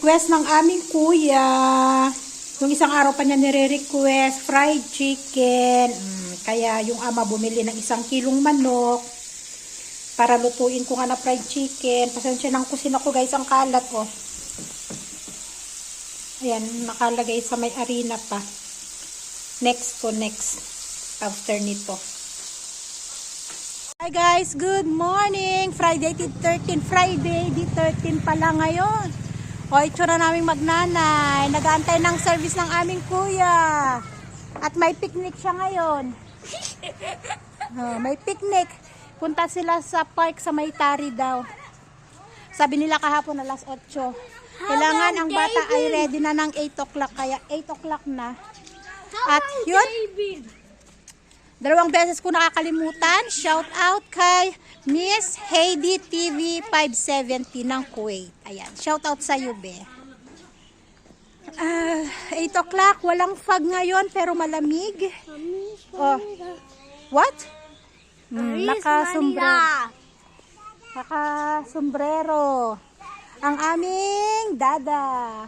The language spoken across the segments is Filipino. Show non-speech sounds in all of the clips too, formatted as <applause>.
request ng aming kuya. Yung isang araw pa niya nire-request, fried chicken. Mm, kaya yung ama bumili ng isang kilong manok para lutuin ko nga na fried chicken. Pasensya ng kusina ko guys, ang kalat oh. Ayan, nakalagay sa may arena pa. Next to next. After nito. Hi guys, good morning! Friday the 13, Friday the 13 pala ngayon. O, itsura naming magnanay. Nagaantay ng service ng aming kuya. At may picnic siya ngayon. <laughs> Oh, may picnic. Punta sila sa park sa Maytari daw. Sabi nila kahapon alas 8. Kailangan ang bata ay ready na ng 8 o'clock. Kaya 8 o'clock na. At yun, Dalawang beses ko nakakalimutan. Shout out kay Miss Heidi TV 570 ng Kuwait. Ayan. Shout out sa iyo, be. Ah, 8 o'clock. Walang fog ngayon pero malamig. Oh. What? Hmm, naka-sombrero. Naka-sombrero. Ang aming dada.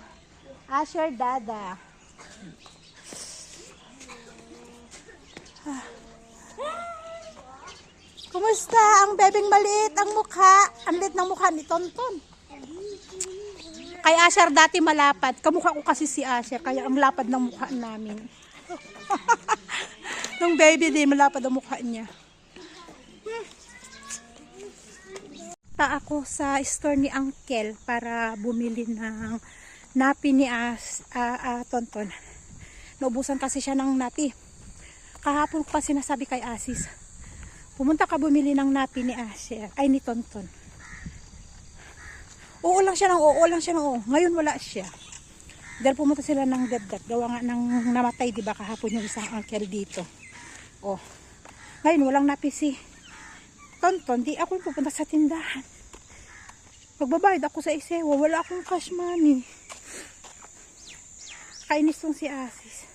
Asher dada. Kumusta ang bebeng maliit ang mukha? Ang liit ng mukha ni Tonton. Kay Asher dati malapad. Kamukha ko kasi si Asher, kaya ang lapad ng mukha namin. <laughs> Nung baby din, malapad ang mukha niya. Ta ako sa store ni Uncle para bumili ng napi ni As, ah, ah, Tonton. Naubusan kasi siya ng napi. Kahapon pa sinasabi kay Asis, Pumunta ka bumili ng napi ni Asher, ay ni Tonton. Oo lang siya ng oo lang siya ng oo. Ngayon wala siya. Dahil pumunta sila ng dagdag. Gawa nga ng namatay, di ba, kahapon yung isang uncle dito. Oh. Ngayon walang napi si Tonton. Di ako pupunta sa tindahan. Magbabayad ako sa isewa. Wala akong cash money. Kainis tong si Asis.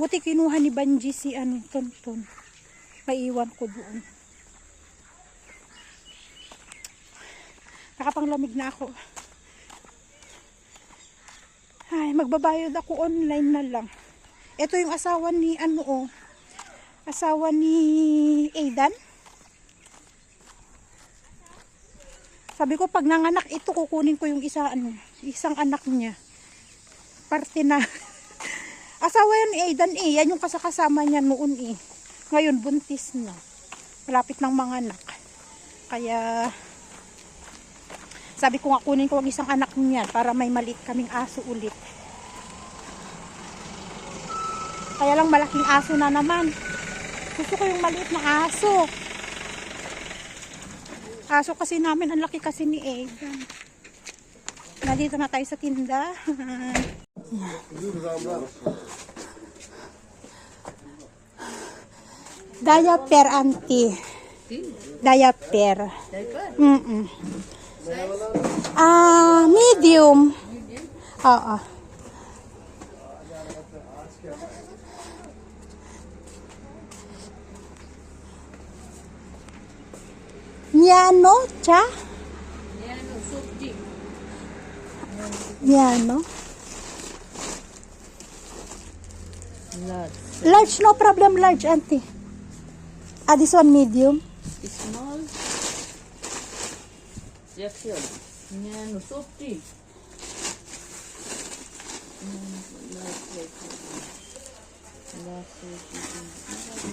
Buti kinuha ni Banji si ano, Tonton. Maiwan ko doon. Nakapanglamig na ako. Ay, magbabayad ako online na lang. Ito yung asawa ni ano oh. Asawa ni Aidan. Sabi ko pag nanganak ito kukunin ko yung isa ano, isang anak niya. Parte na. <laughs> asawa yan ni Aidan eh. Yan yung kasakasama niya noon eh. Ngayon buntis na. Malapit ng mga anak. Kaya sabi ko nga kunin ko ang isang anak niya para may maliit kaming aso ulit. Kaya lang malaking aso na naman. Gusto ko yung maliit na aso. Aso kasi namin, ang laki kasi ni Aidan. Nandito na tayo sa tindahan. <laughs> Diaper auntie. Diaper. Mm-mm. Ah, medium. Oo. Miano, cha? Miano. Large. Large, no problem, large, auntie. Ah, this one medium. Small. Section. Yan, softy.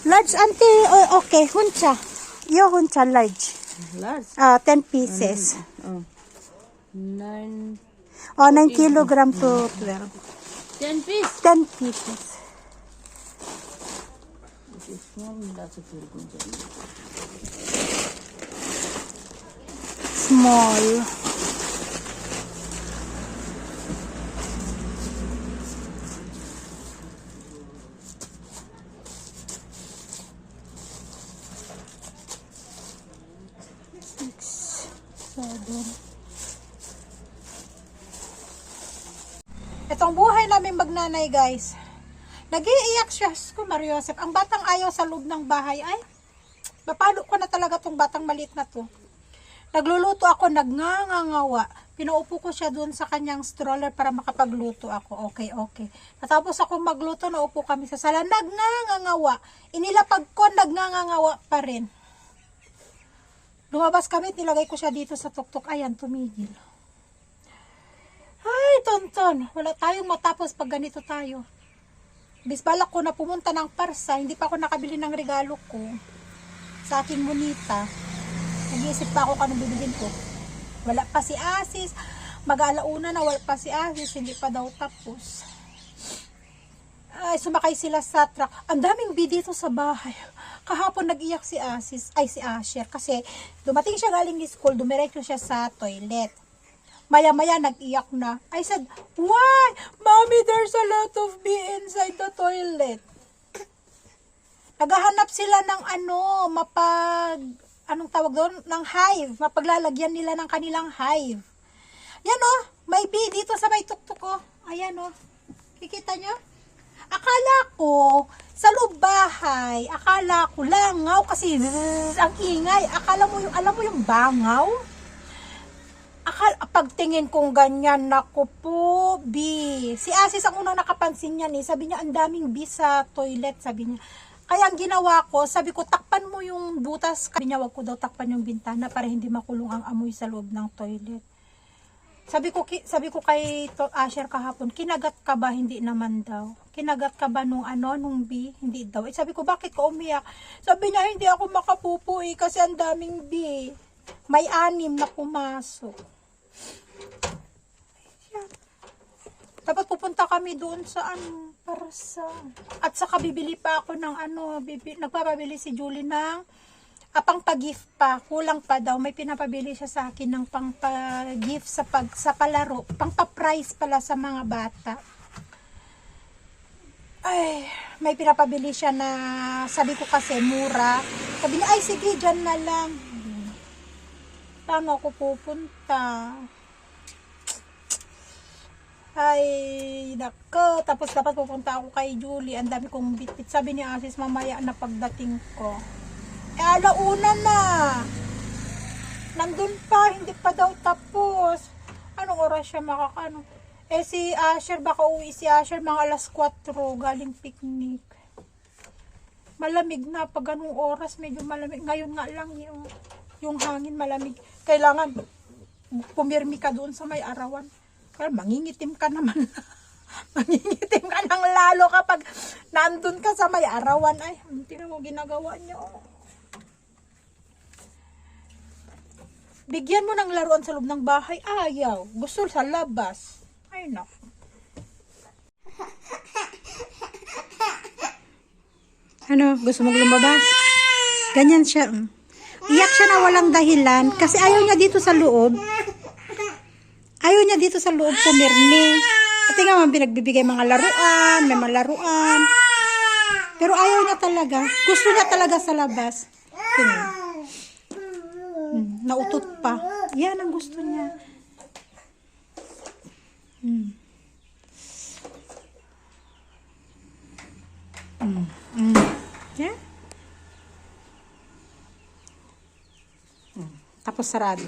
Large, auntie, oh, okay, huncha. Yo, huncha, large. Large. Ah, 10 pieces. Oh. Nine. Oh, 9 kilogram to 12. Ten piece. 10 pieces. This is small. That's a good one. Small. Six, seven. Itong buhay namin magnanay guys. Nag-iiyak siya. Ko Mario Joseph. Ang batang ayaw sa loob ng bahay ay mapalo ko na talaga tong batang maliit na to. Nagluluto ako, nagngangangawa. Pinaupo ko siya doon sa kanyang stroller para makapagluto ako. Okay, okay. Natapos ako magluto, naupo kami sa sala. Nagngangawa. Inilapag ko, nagngangawa pa rin. Lumabas kami, nilagay ko siya dito sa tuktok. Ayan, tumigil. Ay, tonton. Wala tayong matapos pag ganito tayo. Bisbalak ko na pumunta ng parsa, hindi pa ako nakabili ng regalo ko sa aking monita. Nag-iisip pa ako kung anong bibilin ko. Wala pa si Asis. Mag-alauna na wala pa si Asis, hindi pa daw tapos. Ay, sumakay sila sa truck. Ang daming bee dito sa bahay. Kahapon nag-iyak si Asis, ay si Asher, kasi dumating siya galing school, dumiretso siya sa toilet. Maya-maya nag-iyak na. I said, why? Mommy, there's a lot of bee inside the toilet. Naghahanap sila ng ano, mapag, anong tawag doon? Ng hive. Mapaglalagyan nila ng kanilang hive. Yan oh, may bee dito sa may tuktok ko. Ayan oh. Kikita nyo? Akala ko, sa loob bahay, akala ko langaw kasi zzz, ang ingay. Akala mo yung, alam mo yung bangaw? Akal, pagtingin kong ganyan, naku po, B. Si Asis ang unang nakapansin niyan eh. Sabi niya, ang daming B sa toilet, sabi niya. Kaya ang ginawa ko, sabi ko, takpan mo yung butas. Sabi niya, wag ko daw takpan yung bintana para hindi makulong ang amoy sa loob ng toilet. Sabi ko, sabi ko kay to, Asher kahapon, kinagat ka ba? Hindi naman daw. Kinagat ka ba nung ano, nung B? Hindi daw. Eh, sabi ko, bakit ka umiyak? Sabi niya, hindi ako makapupo eh, kasi ang daming B. May anim na pumasok. Dapat pupunta kami doon sa ano, para sa... At saka bibili pa ako ng ano, bibi, nagpapabili si Julie ng ah, pang pag-gift pa. Kulang pa daw. May pinapabili siya sa akin ng pang pag-gift sa, pag, sa palaro. Pang pa-prize pala sa mga bata. Ay, may pinapabili siya na sabi ko kasi mura. Sabi niya, ay sige, dyan na lang. Paano ako pupunta? Ay, nako. Tapos dapat pupunta ako kay Julie. Ang dami kong bitbit. Sabi ni Asis, mamaya na pagdating ko. Eh, alauna na. Nandun pa, hindi pa daw tapos. Anong oras siya makakano? Eh, si Asher, baka uwi si Asher mga alas 4, galing picnic. Malamig na, pag ganung oras, medyo malamig. Ngayon nga lang yung, yung hangin malamig. Kailangan pumirmi ka doon sa may arawan. Kaya mangingitim ka naman. <laughs> mangingitim ka ng lalo kapag nandun ka sa may arawan. Ay, tingnan mo ginagawa niyo. Bigyan mo ng laruan sa loob ng bahay. Ayaw. Gusto sa labas. Ay, no. Ano? Gusto mong lumabas? Ganyan siya. mm. Iyak siya na walang dahilan kasi ayaw niya dito sa loob. Ayaw niya dito sa loob pumirni. At tingnan mo, pinagbibigay mga laruan, may mga laruan. Pero ayaw niya talaga. Gusto niya talaga sa labas. Tingnan. Hmm, nautot pa. Yan ang gusto niya. Hmm. Hmm. Hmm. Yan. Hmm. Tapos sarado.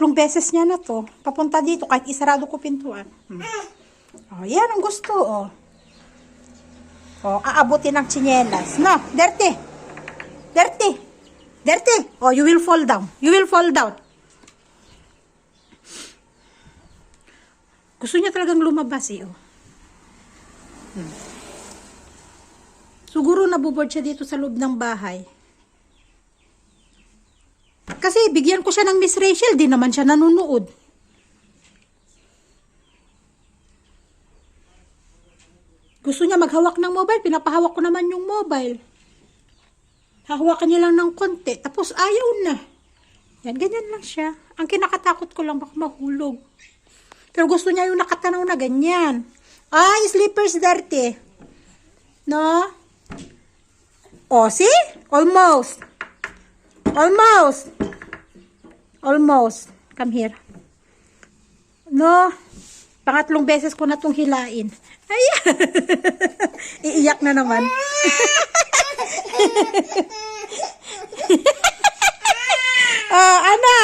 Pangatlong beses niya na to. Papunta dito kahit isarado ko pintuan. Hmm. Oh, yan ang gusto, oh. Oh, aabutin ng tsinelas. No, dirty. Dirty. Dirty. Oh, you will fall down. You will fall down. Gusto niya talagang lumabas eh, oh. Hmm. Siguro nabubord siya dito sa loob ng bahay. Bigyan ko siya ng Miss Rachel, di naman siya nanonood. Gusto niya maghawak ng mobile, pinapahawak ko naman yung mobile. Hahawakan niya lang ng konti, tapos ayaw na. Yan, ganyan lang siya. Ang kinakatakot ko lang baka mahulog. Pero gusto niya yung nakatanaw na ganyan. Ay, slippers dirty. No? Oh, see? Almost. Almost. Almost. Come here. No. Pangatlong beses ko na itong hilain. Ay! <laughs> Iiyak na naman. <laughs> ah, ana!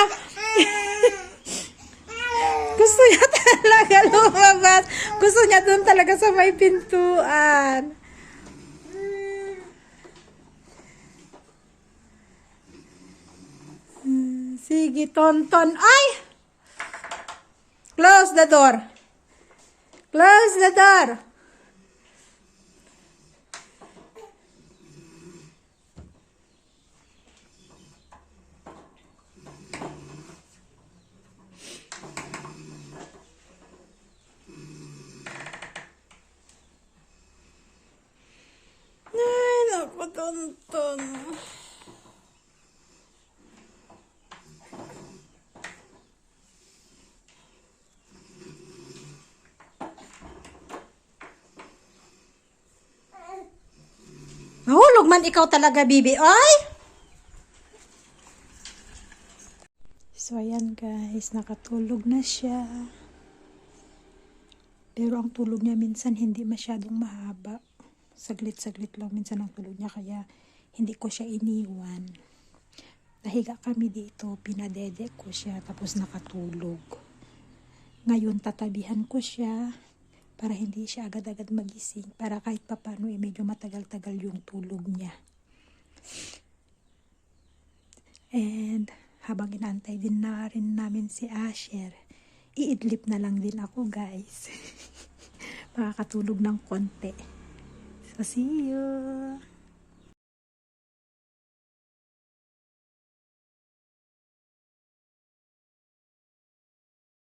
<laughs> Gusto niya talaga lumabas. Gusto niya doon talaga sa may pintuan. Tonton. Ay! Close the door. Close the door. Tonton. Ikaw talaga, Bibi. Ay! So, ayan guys. Nakatulog na siya. Pero ang tulog niya minsan hindi masyadong mahaba. Saglit-saglit lang minsan ang tulog niya. Kaya hindi ko siya iniwan. Nahiga kami dito. Pinadede ko siya. Tapos nakatulog. Ngayon tatabihan ko siya para hindi siya agad-agad magising para kahit papano eh, medyo matagal-tagal yung tulog niya. And habang inantay din na rin namin si Asher, iidlip na lang din ako guys. <laughs> Makakatulog ng konti. So see you!